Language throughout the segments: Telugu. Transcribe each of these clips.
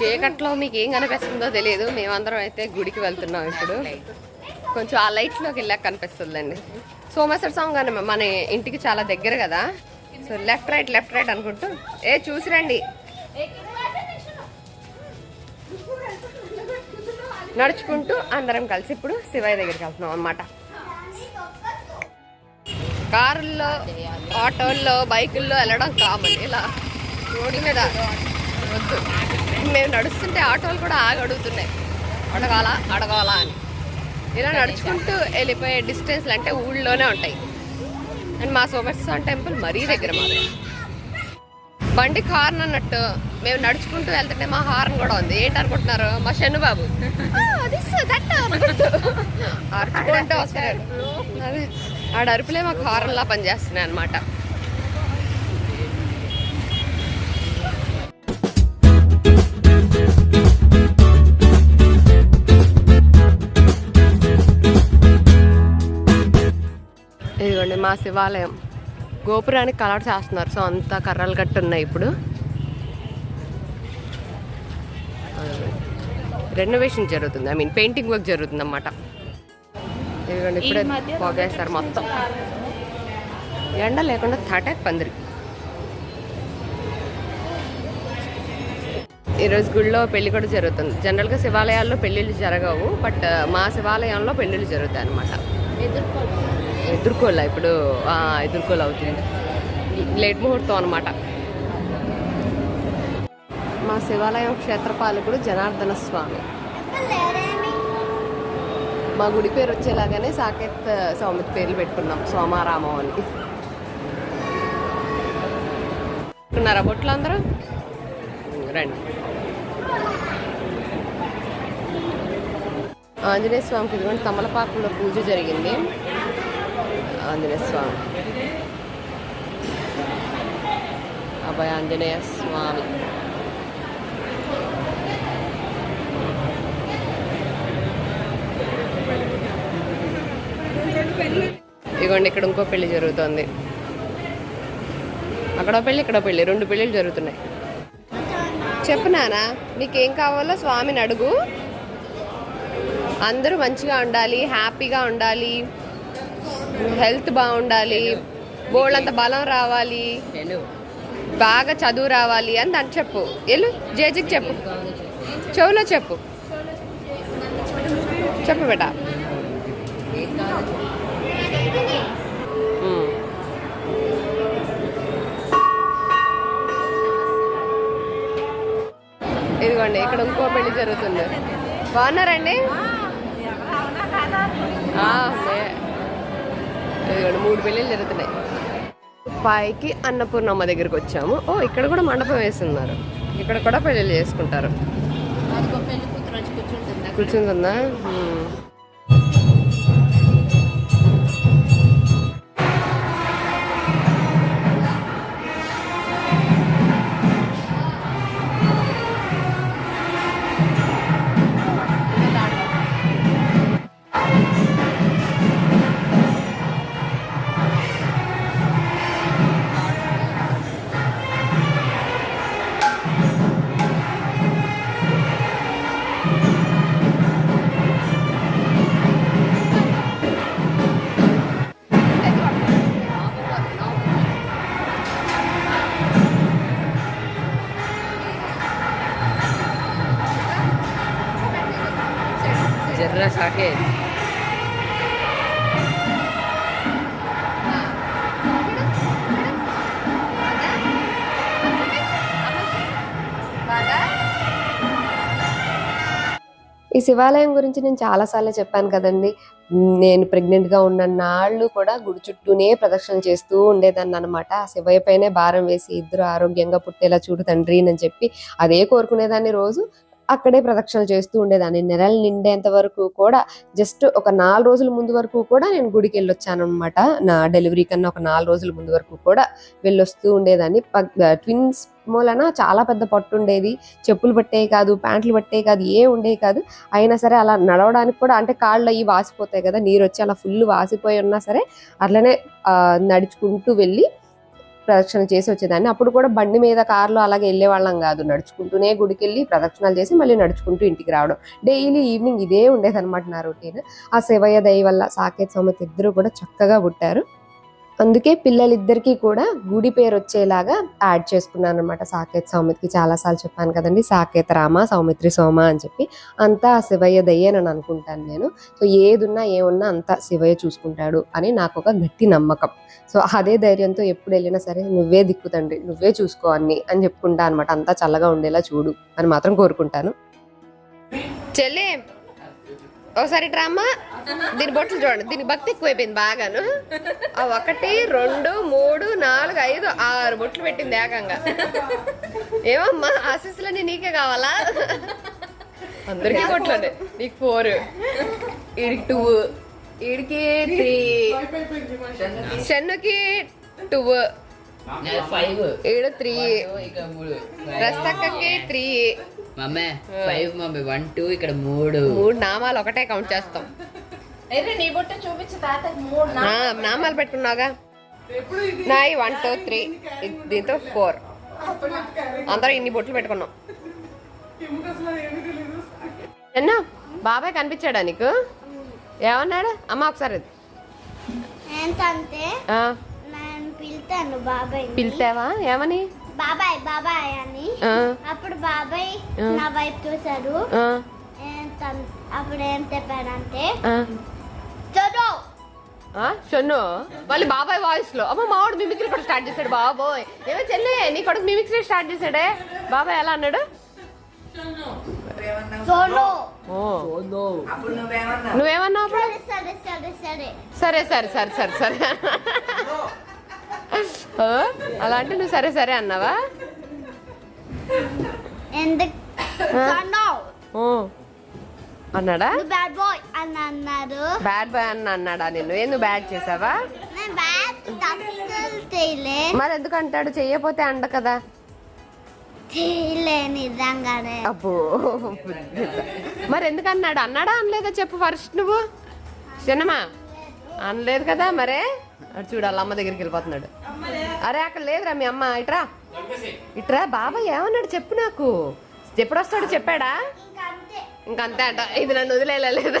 చీకట్లో మీకు ఏం కనిపిస్తుందో తెలియదు. మేమందరం అయితే గుడికి వెళ్తున్నాం ఇప్పుడు. కొంచెం ఆ లైట్లోకి వెళ్ళాక కనిపిస్తుందండి. సోమేశ్వర స్వామి గారు మన ఇంటికి చాలా దగ్గర కదా. So left right left right అనుకుంటూ. ఏ చూసి రండి. నడుచుకుంటూ అందరం కలిసి ఇప్పుడు శివయ్య దగ్గరికి వెళ్తున్నాం అనమాట కారుల్లో ఆటోల్లో బైకుల్లో వెళ్ళడం కామన్. ఇలా రోడ్డు మీద. వద్దు. మేము నడుస్తుంటే ఆటోలు కూడా ఆగి అడుగుతున్నాయి. అడగాల? అడగాల అని. ఇలా నడుచుకుంటూ వెళ్ళిపోయే డిస్టెన్స్లు అంటే ఊళ్ళోనే ఉంటాయి. అండ్ మా సోమేశ్వర టెంపుల్ మరీ దగ్గర మాది బండి హార్న్ అన్నట్టు మేము నడుచుకుంటూ వెళ్తుంటే మా హార్న్ కూడా ఉంది. ఏంటనుకుంటున్నారు మా షన్ను "ఆ, అరుచుకుంటూ అదే ఆడ అరుపులే మాకు హార్న్లా పనిచేస్తున్నాయి అనమాట శివాలయం. గోపురానికి కలర్ చేస్తున్నారు సో అంతా కర్రలు కట్టి ఉన్నాయి ఇప్పుడు. రెనోవేషన్ జరుగుతుంది. ఐ మీన్ పెయింటింగ్ వర్క్ జరుగుతుంది అన్నమాట ఇదిగోండి ఇప్పుడే పోగేస్తారు మొత్తం. ఎండ లేకుండా థాటాక్ పందిరి. ఈరోజు గుడిలో పెళ్ళి కూడా జరుగుతుంది. జనరల్గా శివాలయాల్లో పెళ్ళిళ్ళు జరగవు బట్ మా శివాలయంలో పెళ్ళిళ్ళు జరుగుతాయి అనమాట ఎదుర్కోలే ఇప్పుడు ఎదుర్కోలే అవుతుంది. లేట్ ముహూర్తం అనమాట మా శివాలయం క్షేత్రపాలకుడు జనార్దన స్వామి. మా గుడి పేరు వచ్చేలాగానే సాకేత్ స్వామి పేర్లు పెట్టుకున్నాం సోమారామం అని. ఉన్నారా బొట్లు అందరూ? రండి. ఆంజనేయ స్వామికి ఇదిగోండి తమలపాకులో పూజ జరిగింది. ఆంజనేయ స్వామి అభయ ఆంజనేయ స్వామి ఇదిగోండి ఇక్కడ ఇంకో పెళ్ళి జరుగుతుంది. అక్కడ పెళ్ళి ఇక్కడ పెళ్ళి రెండు పెళ్ళిళ్ళు జరుగుతున్నాయి. చెప్పు నానా నీకేం కావాలో స్వామిని అడుగు. అందరూ మంచిగా ఉండాలి హ్యాపీగా ఉండాలి. హెల్త్ బాగుండాలి బోళ్ళంత బలం రావాలి బాగా చదువు రావాలి అని దాన్ని చెప్పు. ఎల్లు జేజికి చెప్పు. చెవులో చెప్పు. చెప్పు బేటా. ఇదిగోండి ఇక్కడ ఇంకో పెళ్ళి జరుగుతుంది. బాగున్నారండి? ఇదిగోండి మూడు పెళ్ళిళ్ళు జరుగుతున్నాయి. పైకి అన్నపూర్ణమ్మ దగ్గరికి వచ్చాము. ఓ ఇక్కడ కూడా మండపం వేస్తున్నారు. ఇక్కడ కూడా పెళ్ళిళ్ళు చేసుకుంటారు. కూర్చుంటుందా ఉమ్. ఈ శివాలయం గురించి నేను చాలాసార్లు చెప్పాను కదండి. నేను ప్రెగ్నెంట్గా ఉన్న నాళ్ళు కూడా గుడి చుట్టూనే ప్రదక్షిణ చేస్తూ ఉండేదాన్ని అనమాట శివయ్య పైనే భారం వేసి ఇద్దరు ఆరోగ్యంగా పుట్టేలా చూడు తండ్రి అని చెప్పి అదే కోరుకునేదాన్ని రోజు. అక్కడే ప్రదక్షిణలు చేస్తూ ఉండేదాన్ని. నెలలు నిండేంత వరకు కూడా జస్ట్ ఒక నాలుగు రోజుల ముందు వరకు కూడా నేను గుడికి వెళ్ళొచ్చాను అనమాట నా డెలివరీ కన్నా ఒక నాలుగు రోజుల ముందు వరకు కూడా వెళ్ళొస్తూ ఉండేదాన్ని. ట్విన్స్ మూలన చాలా పెద్ద పట్టు ఉండేది. చెప్పులు పట్టే కాదు ప్యాంట్లు పట్టేవి కాదు ఏ ఉండేవి కాదు. అయినా సరే అలా నడవడానికి కూడా అంటే కాళ్ళు అవి వాసిపోతాయి కదా నీరు వచ్చి అలా ఫుల్ వాసిపోయి ఉన్నా సరే అట్లనే నడుచుకుంటూ వెళ్ళి ప్రదక్షిణ చేసి వచ్చేదాన్ని. అప్పుడు కూడా బండి మీద కార్లో అలాగే వెళ్ళేవాళ్ళం కాదు. నడుచుకుంటూనే గుడికి వెళ్ళి ప్రదక్షిణాలు చేసి మళ్ళీ నడుచుకుంటూ ఇంటికి రావడం. డైలీ ఈవినింగ్ ఇదే ఉండేదన్నమాట నా రొటీన్. ఆ శివయ్య దయ వల్ల సాకేత్ సౌమత్ ఇద్దరు కూడా చక్కగా పుట్టారు. అందుకే పిల్లలిద్దరికీ కూడా గుడి పేరు వచ్చేలాగా యాడ్ చేసుకున్నాను అనమాట సాకేత్ సౌమిత్రికి చాలాసార్లు చెప్పాను కదండి సాకేత్ రామ సౌమిత్రి సోమ అని చెప్పి. అంతా శివయ్య శివయ్య దయ్యేనని అనుకుంటాను నేను. సో ఏదున్నా ఏమున్నా అంతా శివయ్య చూసుకుంటాడు అని నాకు ఒక గట్టి నమ్మకం. సో అదే ధైర్యంతో ఎప్పుడు వెళ్ళినా సరే నువ్వే దిక్కుతండి నువ్వే చూసుకో అన్ని అని చెప్పుకుంటా అనమాట అంతా చల్లగా ఉండేలా చూడు అని మాత్రం కోరుకుంటాను. చెల్లి ఒకసారి డ్రామా? దీని బొట్లు చూడండి. దీని భక్తి ఎక్కువైపోయింది బాగాను. ఆ ఒకటి రెండు మూడు నాలుగు ఐదు ఆరు బొట్లు పెట్టింది ఏకంగా. ఏమమ్మా ఆశీస్సులన్నీ నీకే కావాలా? అందరికీ బొట్లు నీకు ఫోర్. ఈడికి టూ. ఈడికి త్రీ. షన్నుకి టూ. ఈడు three. రస్తక్కకి three. Mummy five mummy. One two ఇక్కడ మూడు. మూడు నామాలు ఒకటే కౌంట్ చేస్తాం. నామాలు పెట్టుకున్నావుగా నాయి వన్ టూ త్రీ దీంతో ఫోర్. అందరూ ఇన్ని బొట్లు పెట్టుకున్నాం. ఎన్నా బాబాయ్ కనిపించాడా నీకు? ఏమన్నాడు? అమ్మ ఒకసారి ఇది. ఏంటంటే ఆ, నేను పిలుతాను బాబాయ్ పిలిచావా ఏమని? బాబాయ్ బాబాయ్ అని. అప్పుడు బాబాయ్. నా వైపు ఏంటం- అప్పుడు ఏం చెప్పాడంటే షన్ను? మళ్ళీ బాబాయ్ వాయిస్లో. అమ్మ మావాడు మిమిక్రీ కూడా స్టార్ట్ చేశాడు బాబోయ్. ఏమో చెల్లె నీ కొడుకు మిమిక్రీ స్టార్ట్ చేశాడే? బాబాయ్ ఎలా అన్నాడు? నువ్వేమన్నావు? సరే సరే సరే సరే. సరే అలా అంటే నువ్వు సరే సరే అన్నావా? ఎందుకు? అన్నాడా? బ్యాడ్ బాయ్ అని అన్నారు బ్యాడ్ బాయ్ అన్న అన్నాడా నిన్ను? ఏం నువ్వు బ్యాడ్ చేసావా? మరి ఎందుకు అంటాడు చెయ్యపోతే అండ కదా. అబ్బో. మరి ఎందుకు అన్నాడు? అన్నాడా? అనలేదా చెప్పు ఫస్ట్ నువ్వు? చిన్నమా అనలేదు కదా మరే? చూడు వాళ్ళ అమ్మ దగ్గరికి వెళ్ళిపోతున్నాడు. అరే అక్కడ లేదురా మీ అమ్మ. ఇట్రా ఇట్రా బాబాయ్ ఏమన్నాడు? చెప్పు నాకు. ఎప్పుడు వస్తాడు చెప్పాడా? ఇంకంతే అంట ఇది నన్ను వదిలేయలేదు.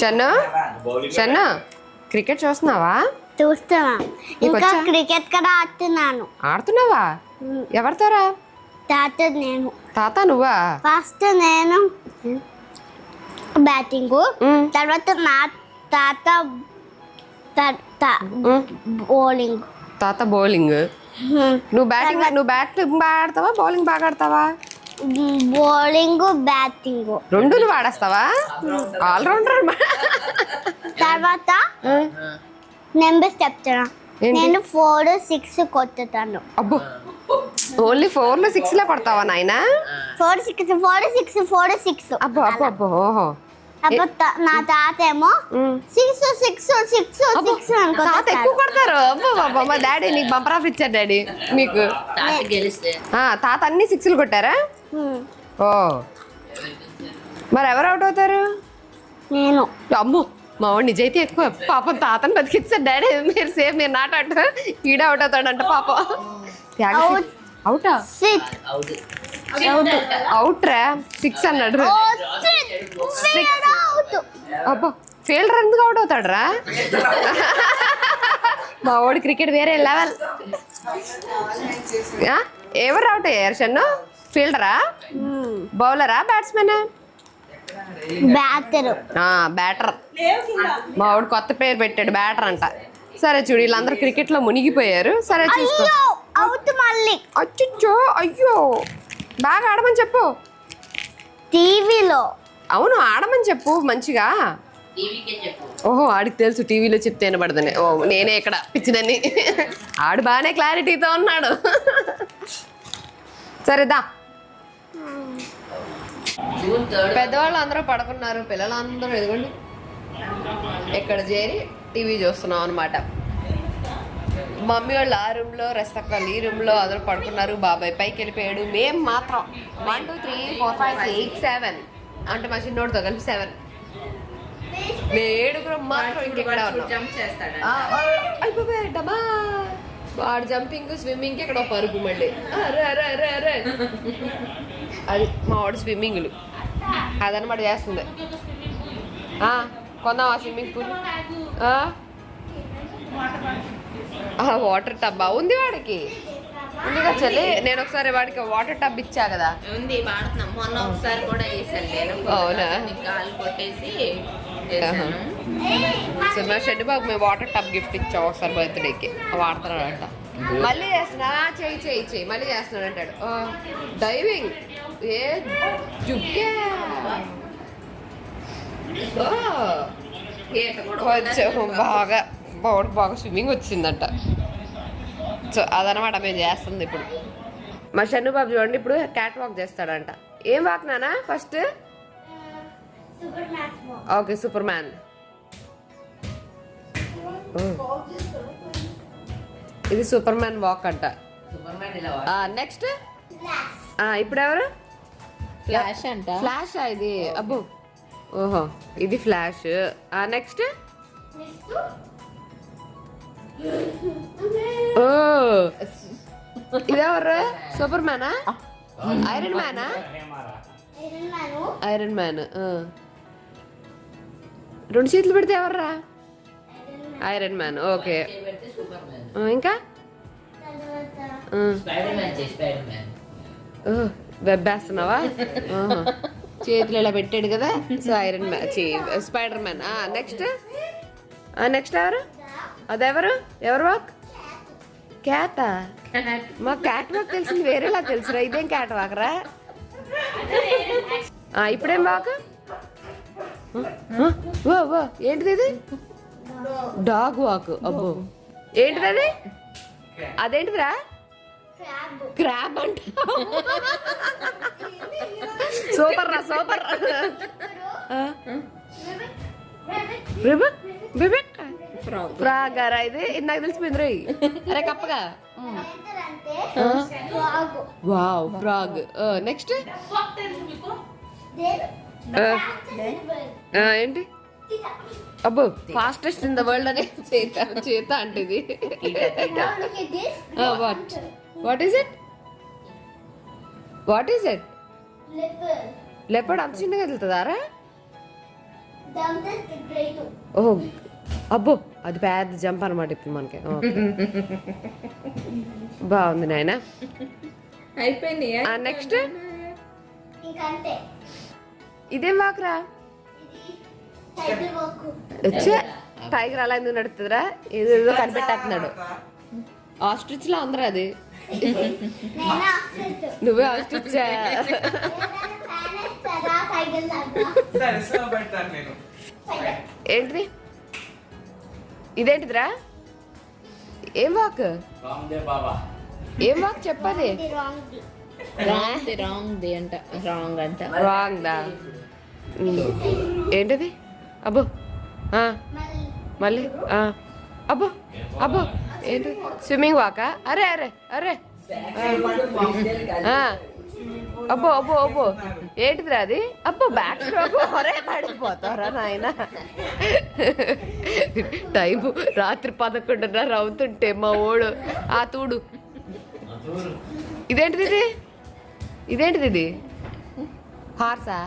షన్ను? షన్ను క్రికెట్ చూస్తున్నావా? చూస్తున్నా. ఇంకా? క్రికెట్ కూడా ఆడుతున్నాను. ఆడుతున్నావా? ఎవరితోరా? తాత నేను. తాత నువ్వా? ఫస్ట్ నేను బ్యాటింగ్ తర్వాత నా తాత ఉమ్. బౌలింగ్. తాత బౌలింగ్. నువ్వు బ్యాటింగ్ నువ్వు బ్యాట్ బాగా ఆడతావా? బౌలింగ్ బాగా ఆడతావా? బౌలింగ్ బ్యాటింగ్ రెండు నువ్వు ఆడేస్తావా? ఆల్రౌండర్ తర్వాత నెంబర్స్ చెప్తున్నా? నేను ఫోర్ సిక్స్ కొట్టుతాను. అబ్బో. ఓన్లీ ఫోర్లో సిక్స్లో కొడతావా నాయన? Four six four six four six అబ్బో అబ్బో అబ్బో ఓహో. నా తాత ఏమో. సిక్స్ సిక్స్ సిక్స్ సిక్స్ తాత ఎక్కువ కొడతారు. అబ్బో అబ్బో మా డాడీ నీకు బంపర్ ఆఫ్ ఇచ్చారు డాడీ. మీకు. తాత గెలిస్తే. ఆ, తాత అన్ని సిక్స్లు కొట్టారా? ఓ. మరి ఎవరు అవుట్ అవుతారు? నేను. అమ్ము మా వాడు నిజైతే ఎక్కువ. పాపం తాతను బతికిచ్చారు డాడీ. మీరు సేమ్ మీరు నాట ఈడ అవుట్ అవుతాడంట పాపం. Out. అవుటా సిక్స్ అవుట్ అవుట్ రా సిక్స్ అన్నాడు అవుట్ అబ్బా ఫీల్డర్ ఎందుకు అవుట్ మా వాడు క్రికెట్ వేరే లెవెల్ ఎవరు అవుట్ అయ్యారు షన్ను ఫీల్డరా బౌలరా బ్యాట్స్మెన్ బ్యాటర్ బ్యాటర్ మా వాడు కొత్త పేరు పెట్టాడు బ్యాటర్ అంట. సరే చూడు వీళ్ళందరూ క్రికెట్లో మునిగిపోయారు. సరే చూసుకో అవుట్ మళ్ళీ. అచ్చో అయ్యో. బాగా ఆడమని చెప్పు. టీవీలో. అవును ఆడమని చెప్పు మంచిగా. టీవీకే చెప్పు. ఓహో ఆడికి తెలుసు టీవీలో చెప్తే వినబడదని. ఓ నేనే ఇక్కడ పిచ్చిదని ఆడు బాగానే క్లారిటీతో ఉన్నాడు. సరేదా పెద్దవాళ్ళు అందరూ పడుకున్నారు పిల్లలందరూ ఎదుగుండి. ఇక్కడ చేరి టీవీ చూస్తున్నాం అనమాట మమ్మీ వాళ్ళు ఆ రూమ్లో రస్తక్కలు ఈ రూమ్లో అందరూ పడుకున్నారు. బాబాయ్ పైకి వెళ్ళిపోయాడు. మేము మాత్రం one two three four five six seven అంటే మా చిన్నోడితో కలిపి సెవెన్ మేము ఏడుగురం మాత్రం ఇంకెక్కడ ఆ, ఆ, డమా వాడు జంపింగ్ స్విమ్మింగ్ ఇక్కడ ఒక పరుపు మళ్ళీ. అరే అరే అరే అరే. అది మా వాడు స్విమ్మింగ్లు అదనమాట చేస్తుంది ఆ, కొందామా స్విమ్మింగ్ పూల్ వాటర్ టబ్బా ఉంది వాడికి. ఉంది కదా చెల్లి? నేను ఒకసారి వాడికి వాటర్ టబ్ ఇచ్చా కదా. ఉంది వాడుతున్నాం. మొన్న ఒకసారి కూడా వేసాను నేను అవునా? నీకు గాలి కొట్టేసి వేసాను సో మా షెడ్ బాబు మేము వాటర్ టబ్ గిఫ్ట్ ఇచ్చాం ఒకసారి బర్త్డేకి. వాడుతున్నాడంట మళ్ళీ చేస్తున్నా. చేయి చేయి చేయి. మళ్ళీ చేస్తున్నాడు అంటాడు. డైవింగ్ ఏ జుగ్గే. కొంచెం బాగా బాగా బాగా స్విమ్మింగ్ వచ్చిందంట. సో అదనమాట మేము చేస్తుంది ఇప్పుడు. మా షన్ను బాబు చూడండి ఇప్పుడు క్యాట్ వాక్ చేస్తాడంట. ఏం వాక్ నానా ఫస్ట్ ఓకే సూపర్ మ్యాన్ ఇది సూపర్ మ్యాన్ వాక్ అంట సూపర్ మ్యాన్ ఇలా నెక్స్ట్ ఇప్పుడు ఎవరు ఫ్లాష్ అంట. ఫ్లాష్ ఇది? అబ్బో. ఓహో ఇది ఫ్లాష్ నెక్స్ట్ ఓ. ఇదెవరు సూపర్ మ్యానా? ఐరన్ మ్యానా? ఐరన్ మ్యాన్ రెండు చేతులు పెడితే ఎవర్రా? Iron Man okay. ఇంకా? ఆ, స్పైడర్ మ్యాన్ చేయి స్పైడర్ మ్యాన్ ఓ, వెబ్ వేస్తున్నావా ఆహా. చేతులు ఇలా పెట్టాడు కదా so Iron Man Spiderman. Next? Next ఎవరు? అదెవరు? ఎవరు వాక్? క్యాటా. మా క్యాట్ వాక్ తెలిసింది వేరేలా తెలుసురా. ఇదేం క్యాట్ వాకరా ఇప్పుడేం వాక్? ఓ ఓ ఏంటిది ఇది? Dog walk. అబ్బో. ఏంటిది అది అదేంటిదిరా? క్రాబ్ అంట. సూపర్ రా సూపర్ రిబక్. బిబిక్ ఫ్రాగ్ రా ఇది ఇది నాకు తెలిసిపోయింది రే అరే కప్పగా. Wow frog next? ఏంటి? అబ్బో ఫాస్టెస్ట్ ఇన్ ద వరల్డ్ అనే చేత చేత అంటే ఇది what what is it what is it leopard అంత చిన్నగా వెళ్తుందారా ఓ అబ్బో అది పెద్ద జంప్ అనమాట ఇప్పుడు మనకి. ఓకే. బాగుంది నాయన. అయిపోయింది నెక్స్ట్? ఇదేం వాకురా ఇది టైగర్ వాక్. వచ్చే. టైగర్ అలా ఎందుకు నడుతుందిరా ఏదో ఏదో కనిపెట్టేస్తున్నాడు. ఆస్ట్రిచ్ లా ఉందిరా అది. నువ్వే ఆస్ట్రిచ్ ఏంటిది? ఇదేంటిదిరా? ఏం వాక్? రామ్దేవ్ బాబా. ఏం వాక్ చెప్పది ఇది రాంగ్ ది రాంగ్ రాంగ్ ది అంట రాంగ్ అంట. రాంగ్ దా. ఏంటిది? అబ్బో. ఆ, మళ్ళీ? అబ్బో అబ్బో. ఏంటి? స్విమ్మింగ్ వాకా? అరే అరే అరే. అబ్బో అబ్బో అబ్బో. ఏంటిదిరా అది? అబ్బో బ్యాక్ స్ట్రోక్ ఒరే పడిపోతారా నాయన. టైం రాత్రి పదకొండున్నర అవుతుంటే మా ఓడు. ఆ తూడు. ఇదేంటిది ఇది? ఇదేంటిది ఇది? హార్సా?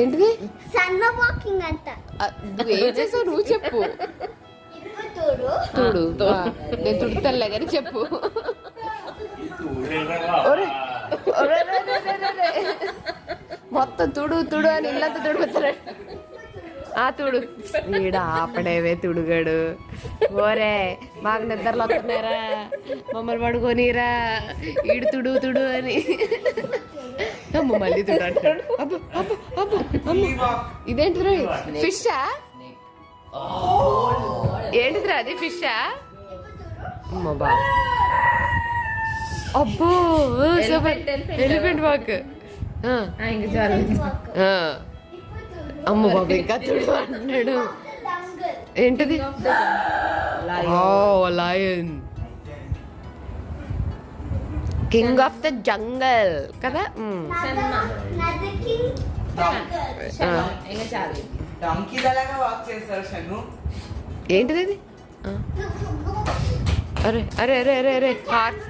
ఏంటిది? సన్న వాకింగ్ అంట ఏం చేసావు? నువ్వు చెప్పు. చూడు నేను తుడుతలే కానీ చెప్పు ఒరే, ఒరే, రే, రే, రే, రే, రే. మొత్తం తుడు తుడు అని ఇల్లంతా తుడుగుతున్నాడు ఆ తుడు. ఈడ ఆపడేవే తుడుగాడు. ఓరే మాకు నిద్రలు వస్తున్నారా మమ్మల్ని పడుకోనిరా. ఈడు తుడు తుడు అని. అమ్మ మళ్ళీ తుడు అంటాడు. అబ్బో అబ్బో అబ్బో అమ్మ. ఇదేంటిరా ఫిషా ఏంటిదిరా అది? ఫిషా అమ్మ బా అబ్బో elephant. ఎలిఫెంట్ వాక్ అమ్మ బాబు ఇంకా తుడు అంటున్నాడు ఏంటిది? ఓ lion king of the jungle కదా? ఏంటిది. అరే అరే అరే అరే అరే హార్స్.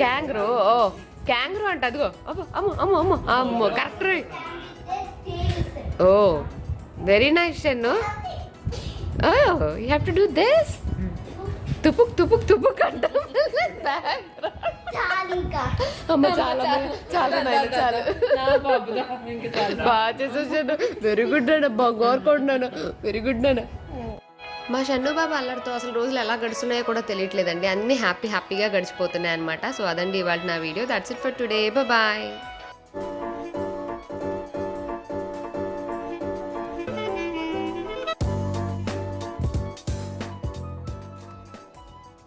క్యాంగ్రో ఓ క్యాంగ్రో అంట అదిగో. అమ్మో అమ్మో అమ్మో అమ్మో correct oh very nice Shannu oh you have to do this తుపుక్ తుపుక్ తుపుక్ అంట చాలు అమ్మ చాలా చాలా బాగా చేసేసాను వెరీ గుడ్ అన్న బాగా కోరుకుంటున్నాను వెరీ గుడ్ అన్న మా షన్ను బాబు అల్లరితో అసలు రోజులు ఎలా గడుస్తున్నాయో కూడా తెలియట్లేదండి. అన్ని హ్యాపీ హ్యాపీగా గడిచిపోతున్నాయి అనమాట సో అదండి ఇవాళ నా video. That's it for today bye